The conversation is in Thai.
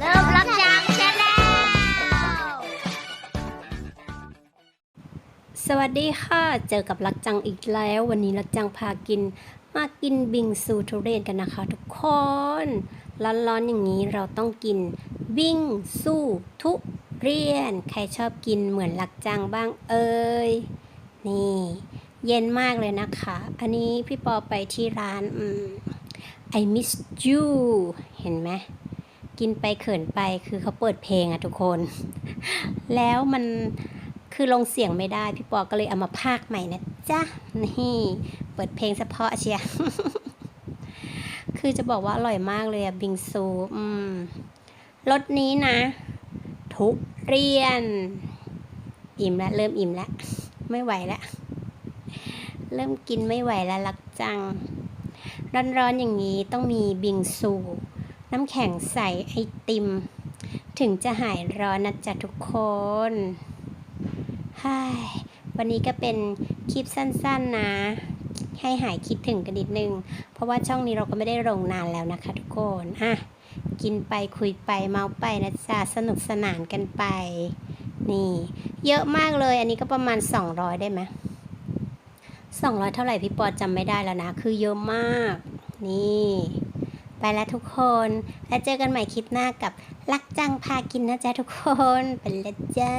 เริ่มรับจางชแนลสวัสดีค่ะ เจอกับลักจังอีกแล้ว วันนี้ลักจังพากิน มากินบิงซูทุเรียนกันนะคะทุกคน ร้อนๆอย่างนี้เราต้องกินบิงซูทุเรียน ใครชอบกินเหมือนลักจังบ้างเอ่ย นี่ เย็นมากเลยนะคะ อันนี้พี่ปอไปที่ร้านอืม I miss you เห็นไหม กินไปเขินไปคือเขาเปิดเพลงอะทุกคน แล้วมันคือลงเสียงไม่ได้ พี่ปอก็เลยเอามาพากย์ใหม่นะจ๊ะนี่เปิดเพลงเฉพาะเชียคือจะบอกว่าอร่อยมากเลยอะบิงซูอืมรสนี้นะ ทุเรียน อิ่มแล้วเริ่มอิ่มแล้ว ไม่ไหวแล้ว เริ่มกินไม่ไหวแล้วลักจัง ร้อนๆอย่างนี้ต้องมีบิงซู น้ำแข็งใสไอติม ถึงจะหายร้อนนะจ๊ะทุกคนฮ่ายวันนี้ก็เป็นคลิปสั้นๆนะ ให้หายคิดถึงกันนิดนึง เพราะว่าช่องนี้เราก็ไม่ได้ลงนานแล้วนะคะทุกคนอะกินไปคุยไปเมาไปนะจ๊ะสนุกสนานกันไป นี่ เยอะมากเลยอันนี้ก็ประมาณ 200 ได้ไหม200 เท่าไหร่พี่ปอจำไม่ได้แล้วนะ คือเยอะมาก นี่ ไปแล้วทุกคน แล้วเจอกันใหม่คลิปหน้ากับลักจังพากินนะจ๊ะทุกคน ไปแล้วจ้า